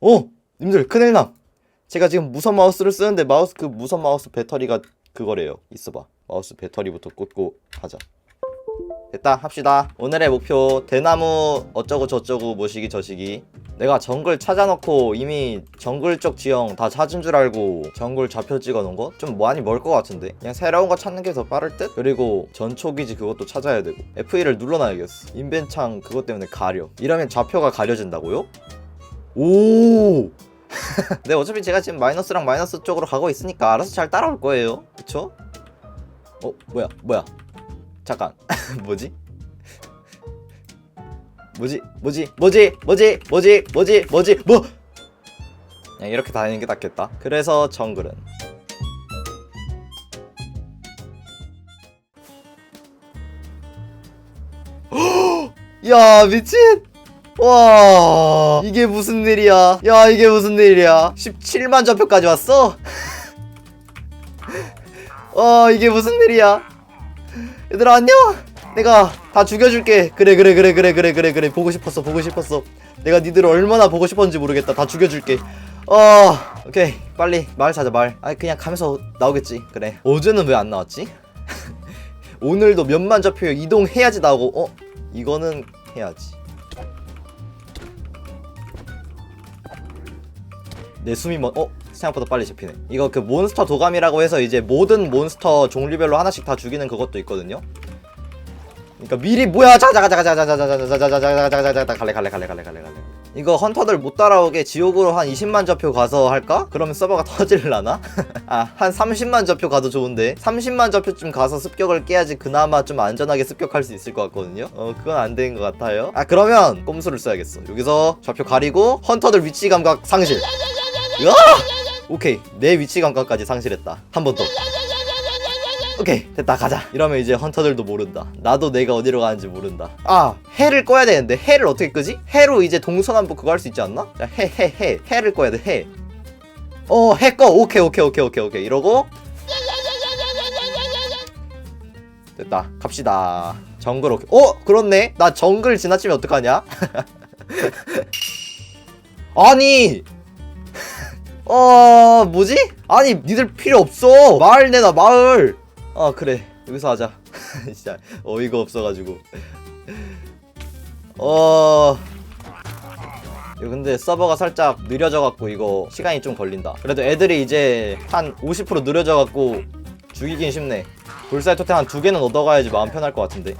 오! 님들 큰일남. 제가 지금 무선 마우스를 쓰는데 마우스 그 무선 마우스 배터리가 그거래요. 있어봐. 마우스 배터리부터 꽂고 하자. 됐다 합시다. 오늘의 목표 대나무 어쩌고 저쩌고 뭐시기 저시기. 내가 정글 찾아놓고 이미 정글 쪽 지형 다 찾은 줄 알고 정글 좌표 찍어놓은 거? 좀 많이 멀 것 같은데? 그냥 새로운 거 찾는 게 더 빠를 듯? 그리고 전초기지 그것도 찾아야 되고. F1을 눌러놔야겠어. 인벤창 그것 때문에 가려. 이러면 좌표가 가려진다고요? 오. 네 어차피 제가 지금 마이너스랑 마이너스 쪽으로 가고 있으니까 알아서 잘 따라올 거예요. 그쵸? 어 뭐야 뭐야? 잠깐. 뭐지? 뭐지? 뭐지? 뭐지? 뭐지? 뭐지? 뭐지? 뭐지? 뭐? 그냥 이렇게 다니는 게 낫겠다. 그래서 정글은? 야 미친 와 이게 무슨 일이야? 야 이게 무슨 일이야? 17만 좌표까지 왔어? 어 이게 무슨 일이야? 얘들아 안녕. 내가 다 죽여줄게. 그래 그래 그래 그래 그래 그래 그래. 보고 싶었어 보고 싶었어. 내가 니들을 얼마나 보고 싶었는지 모르겠다. 다 죽여줄게. 어 오케이. 빨리 말 찾아 말. 아니 그냥 가면서 나오겠지. 그래. 어제는 왜 안 나왔지? 오늘도 몇만 좌표 이동해야지 나오고 어? 이거는 해야지 내 숨이 뭐, 어? 생각보다 빨리 잡히네. 이거 그 몬스터 도감이라고 해서 이제 모든 몬스터 종류별로 하나씩 다 죽이는 그것도 있거든요. 그러니까 미리 뭐야? 자가 갈래 갈래 갈래 갈래 갈래 갈래. 이거 헌터들 못 따라오게 지옥으로 한 20만 좌표 가서 할까? 그러면 서버가 터질라나? 아, 한 30만 좌표 가도 좋은데 30만 좌표쯤 가서 습격을 깨야지 그나마 좀 안전하게 습격할 수 있을 것 같거든요. 어, 그건 안 되는 것 같아요. 아, 그러면 꼼수를 써야겠어. 여기서 좌표 가리고 헌터들 위치 감각 상실. 으아! 오케이. 내 위치 감각까지 상실했다. 한 번 더. 오케이. 됐다. 가자. 이러면 이제 헌터들도 모른다. 나도 내가 어디로 가는지 모른다. 아 해를 꺼야 되는데 해를 어떻게 끄지? 해로 이제 동서남북 그거 할 수 있지 않나? 해 해 해. 해를 꺼야 돼해 어 해 꺼. 오케이 오케이 오케이 오케이 오케이. 이러고. 됐다. 갑시다. 정글 오케이. 어 그렇네. 나 정글 지나치면 어떡하냐? 아니 어 뭐지? 아니 니들 필요 없어. 마을 내놔 마을. 아 그래. 여기서 하자. 진짜 어이가 없어가지고. 어. 근데 서버가 살짝 느려져갖고 이거 시간이 좀 걸린다. 그래도 애들이 이제 한 50% 느려져갖고 죽이긴 쉽네. 불사의 토템 한 두 개는 얻어가야지 마음 편할 것 같은데.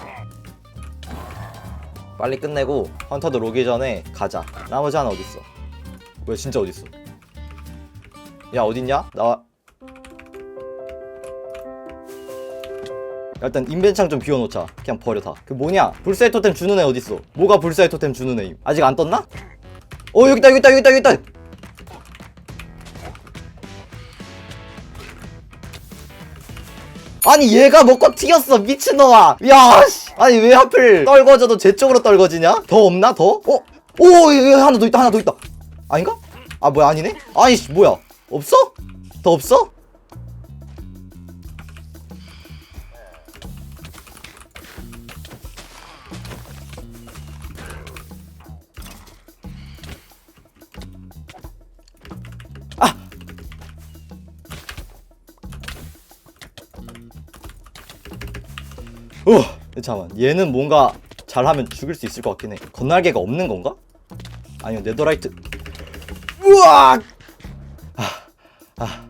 빨리 끝내고 헌터들 오기 전에 가자. 나머지 하나 어딨어? 뭐야 진짜 어딨어 야 어딨냐? 야, 일단 인벤창 좀 비워놓자 그냥 버려 다그 뭐냐 불사의 토템 주는 애 어딨어 뭐가 불사의 토템 주는 애임 아직 안 떴나? 어 여기있다 여기있다 여기있다 여기있다 아니 얘가 먹고 튀겼어 미친놈아 야 씨. 아니 왜 하필 떨궈져도 제 쪽으로 떨궈지냐? 더 없나 더? 어? 오 여기 하나 더 있다 하나 더 있다 아닌가? 아 뭐야 아니네? 아니 씨 뭐야 없어? 더 없어? 아! 어, 잠깐만. 얘는 뭔가 잘하면 죽일 수 있을 것 같긴 해. 건날개가 없는 건가? 아니요, 네더라이트. 우와! 아하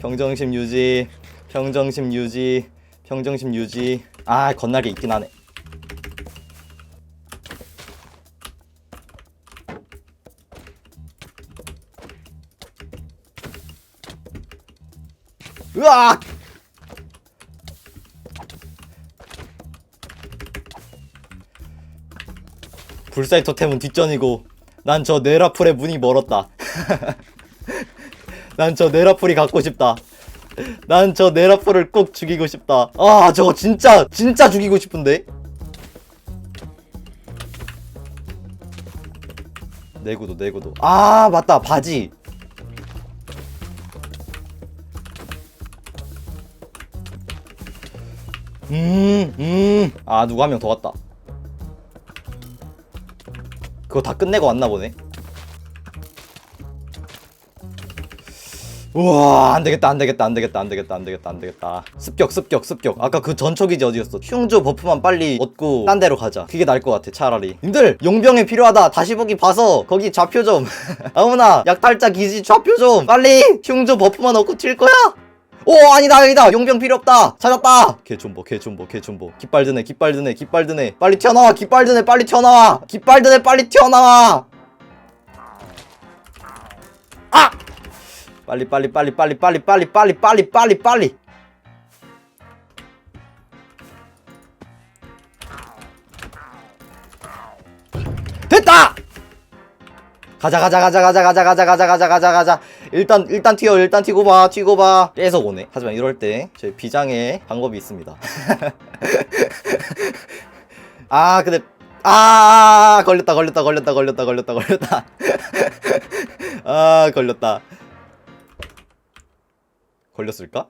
평정심 유지 평정심 유지 평정심 유지. 아 건날개 있긴 하네. 으악! 불사의 토템은 뒷전이고 난 저 네라풀의 문이 멀었다 난 저 네라풀이 갖고 싶다. 난 저 네라풀을 꼭 죽이고 싶다. 아, 저거 진짜, 진짜 죽이고 싶은데? 내구도, 내구도. 아, 맞다. 바지. 음, 음. 아, 누가 한명 더 왔다. 그거 다 끝내고 왔나 보네. 우와 안되겠다 안되겠다 안되겠다 안되겠다 안되겠다 안되겠다. 습격 습격 습격. 아까 그 전초기지 어디였어? 흉조 버프만 빨리 얻고 딴 데로 가자. 그게 나을 것 같아 차라리. 님들 용병이 필요하다. 다시 보기 봐서 거기 좌표 좀. 아무나 약탈자 기지 좌표 좀. 빨리 흉조 버프만 얻고 튈 거야. 오 아니다 아니다. 용병 필요 없다. 찾았다. 개존버 개존버 개존버. 깃발 드네 깃발 드네 깃발 드네. 빨리 튀어나와 깃발 드네 빨리 튀어나와. 깃발 드네 빨리 튀어나와. 아 빨리 빨리 빨리 빨리 빨리 빨리 빨리 빨리 빨리 빨리. 됐다! 가자 가자 가자 가자 가자 가자 가자 가자 가자 가자. 일단 일단 튀어 일단 튀고 봐 튀고 봐. 계속 오네. 하지만 이럴 때 저희 비장의 방법이 있습니다. 아 근데 아 걸렸다 걸렸다 걸렸다 걸렸다 걸렸다 걸렸다. 아 걸렸다 걸렸을까?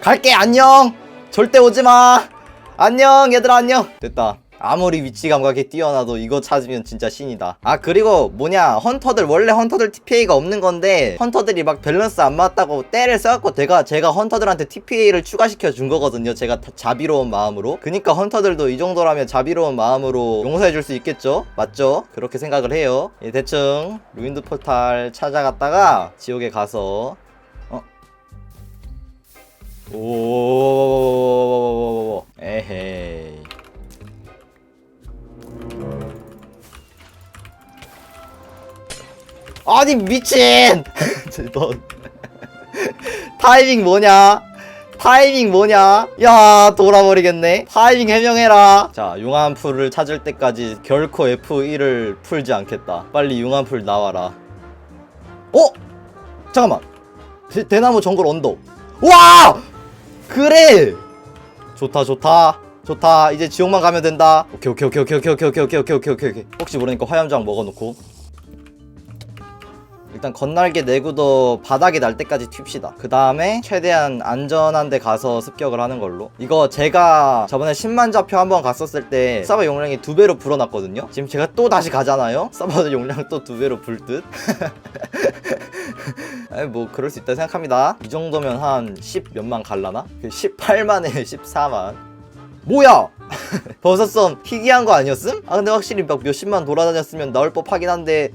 갈게 안녕! 절대 오지마! 안녕 얘들아 안녕! 됐다 아무리 위치 감각이 뛰어나도 이거 찾으면 진짜 신이다 아 그리고 뭐냐 헌터들 원래 헌터들 TPA가 없는 건데 헌터들이 막 밸런스 안 맞다고 때를 써갖고 제가 제가 헌터들한테 TPA를 추가시켜 준 거거든요 제가 다 자비로운 마음으로 그니까 헌터들도 이 정도라면 자비로운 마음으로 용서해 줄 수 있겠죠 맞죠 그렇게 생각을 해요 예, 대충 루인드 포탈 찾아갔다가 지옥에 가서 어 오 에헤이 아니 미친 너 타이밍 뭐냐 타이밍 뭐냐 야 돌아버리겠네 타이밍 해명해라 자 용암풀을 찾을 때까지 결코 F1을 풀지 않겠다 빨리 용암풀 나와라 어? 잠깐만 대, 대나무 정글 언덕 와 그래 좋다 좋다 좋다 이제 지옥만 가면 된다 오케이 오케이 오케이 오케이 오케이 오케이 오케이 오케이 오케이 오케이 혹시 모르니까 화염장 먹어놓고 일단 건날개 내구도 바닥이 날 때까지 튑시다. 그 다음에 최대한 안전한 데 가서 습격을 하는 걸로. 이거 제가 저번에 10만 좌표 한번 갔었을 때 서버 용량이 두 배로 불어났거든요. 지금 제가 또 다시 가잖아요? 서버 용량 또 두 배로 불듯? 아니 뭐 그럴 수 있다 생각합니다. 이 정도면 한 10 몇만 갈라나? 18만에 14만. 뭐야! 버섯썸 희귀한 거 아니었음? 아 근데 확실히 막 몇십만 돌아다녔으면 나올 법하긴 한데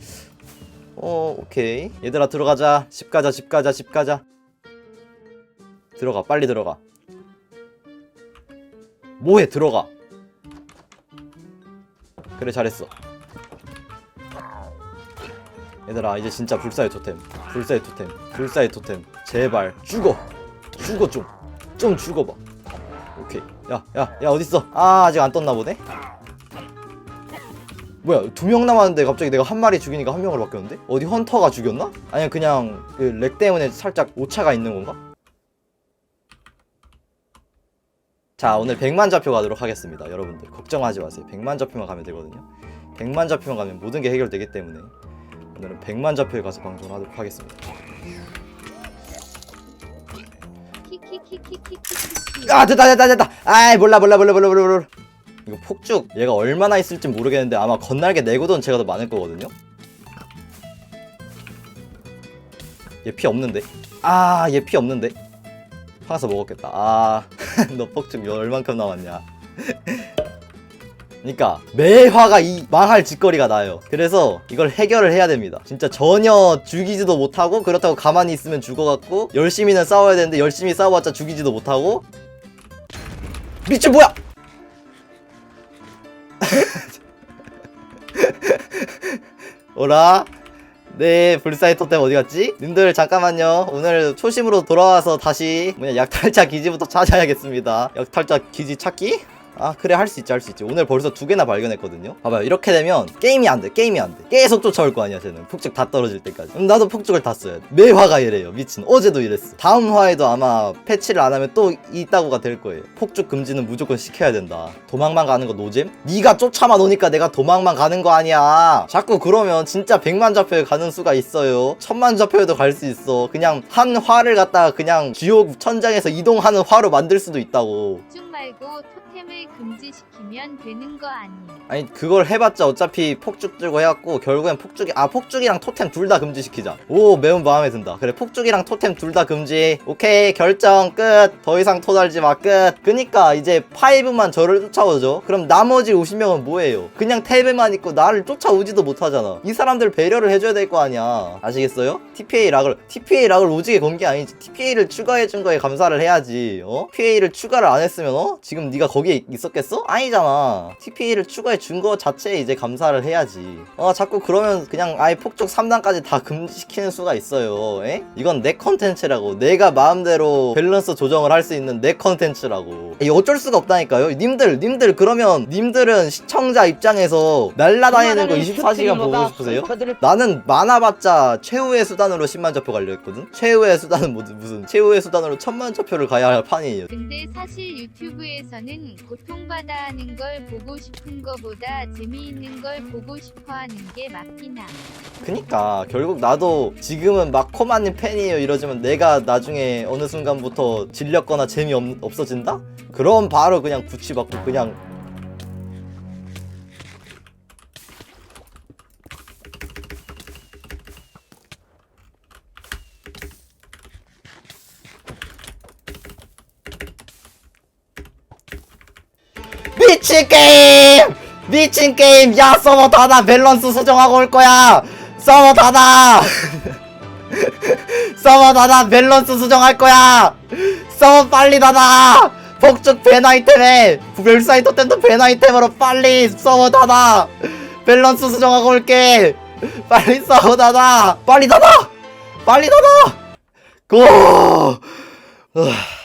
어 오케이. 얘들아 들어가자. 집 가자 집 가자 집 가자. 들어가 빨리 들어가. 뭐해 들어가? 그래 잘했어. 얘들아 이제 진짜 불사의 토템. 불사의 토템. 불사의 토템. 제발 죽어. 죽어 좀. 좀 죽어봐. 오케이. 야야 야 어딨어? 아 아직 안 떴나 보네 뭐야 두 명 남았는데 갑자기 내가 한 마리 죽이니까 한 명으로 바뀌었는데? 어디 헌터가 죽였나? 아니면 그냥 그 렉 때문에 살짝 오차가 있는 건가? 자 오늘 100만 좌표 가도록 하겠습니다 여러분들. 걱정하지 마세요. 100만 좌표만 가면 되거든요. 100만 좌표만 가면 모든 게 해결되기 때문에 오늘은 100만 좌표에 가서 방송을 하도록 하겠습니다. 아 됐다 됐다 됐다. 아이 몰라 몰라 몰라 몰라 몰라 몰라 이거 폭죽 얘가 얼마나 있을지 모르겠는데 아마 건날개 내구도는 제가 더 많을 거거든요? 얘 피 없는데? 아 얘 피 없는데? 화나서 먹었겠다. 아너 폭죽 얼만큼 남았냐? 그니까 매화가 이 망할 짓거리가 나요. 그래서 이걸 해결을 해야 됩니다. 진짜 전혀 죽이지도 못하고 그렇다고 가만히 있으면 죽어갖고 열심히는 싸워야 되는데 열심히 싸워봤자 죽이지도 못하고. 미친 뭐야 오라 네 불사의 토템 어디 갔지? 님들 잠깐만요 오늘 초심으로 돌아와서 다시 뭐냐 약탈자 기지부터 찾아야겠습니다 약탈자 기지 찾기? 아 그래 할 수 있지 할 수 있지. 오늘 벌써 두 개나 발견했거든요. 봐봐요. 이렇게 되면 게임이 안돼 게임이 안돼. 계속 쫓아올 거 아니야 쟤는. 폭죽 다 떨어질 때까지. 그럼 나도 폭죽을 다 써야 돼매 화가 이래요 미친. 어제도 이랬어. 다음 화에도 아마 패치를 안 하면 또 이따구가 될 거예요. 폭죽 금지는 무조건 시켜야 된다. 도망만 가는 거 노잼? 네가 쫓아만 오니까 내가 도망만 가는 거 아니야. 자꾸 그러면 진짜 100만 좌표에 가는 수가 있어요. 천만 좌표에도 갈 수 있어. 그냥 한 화를 갖다가 그냥 지옥 천장에서 이동하는 화로 만들 수도 있다고. 쭉 말고 토템 토템을 금지시키면 되는 거 아니? 아니 그걸 해봤자 어차피 폭죽 들고 해갖고 결국엔 폭죽이 아 폭죽이랑 토템 둘 다 금지시키자. 오 매운 마음에 든다. 그래 폭죽이랑 토템 둘 다 금지. 오케이 결정 끝. 더 이상 토달지 마끝. 그니까 이제 파이브만 저를 쫓아오죠. 그럼 나머지 50명은 뭐예요? 그냥 탭에만 있고 나를 쫓아오지도 못하잖아. 이 사람들 배려를 해줘야 될 거 아니야. 아시겠어요? TPA 락을 TPA 락을 오지게 건 게 아니지. TPA를 추가해준 거에 감사를 해야지 어? TPA를 추가를 안 했으면 어? 지금 네가 거기에 있었겠어? 아니잖아 TPA를 추가해 준 거 자체에 이제 감사를 해야지 어 자꾸 그러면 그냥 아예 폭죽 3단까지 다 금지시키는 수가 있어요 에? 이건 내 컨텐츠라고 내가 마음대로 밸런스 조정을 할 수 있는 내 컨텐츠라고 이 어쩔 수가 없다니까요 님들 님들 그러면 님들은 시청자 입장에서 날라다니는 거 24시간 보고 싶으세요? 나는 많아봤자 최후의 수단으로 10만 좌표 갈려있거든? 최후의 수단은 뭐, 무슨 최후의 수단으로 1000만 좌표를 가야 할 판이에요 근데 사실 유튜브 에서는 고통받아 하는 걸 보고 싶은 거보다 재미있는 걸 보고 싶어 하는 게 함. 그니까 결국 나도 지금은 막 코마님 팬이에요 이러지만 내가 나중에 어느 순간부터 질렸거나 재미 없, 없어진다? 그럼 바로 그냥 구치 받고 그냥 미친 게임! 미친 게임! 야 서버 닫아 밸런스 수정하고 올 거야! 서버 닫아! 서버 닫아 밸런스 수정할 거야! 서버 빨리 닫아! 폭죽 밴 아이템에 별사이 토템도 밴 아이템으로 빨리 서버 닫아! 밸런스 수정하고 올게! 빨리 서버 닫아! 빨리 닫아! 빨리 닫아! 고! 으아.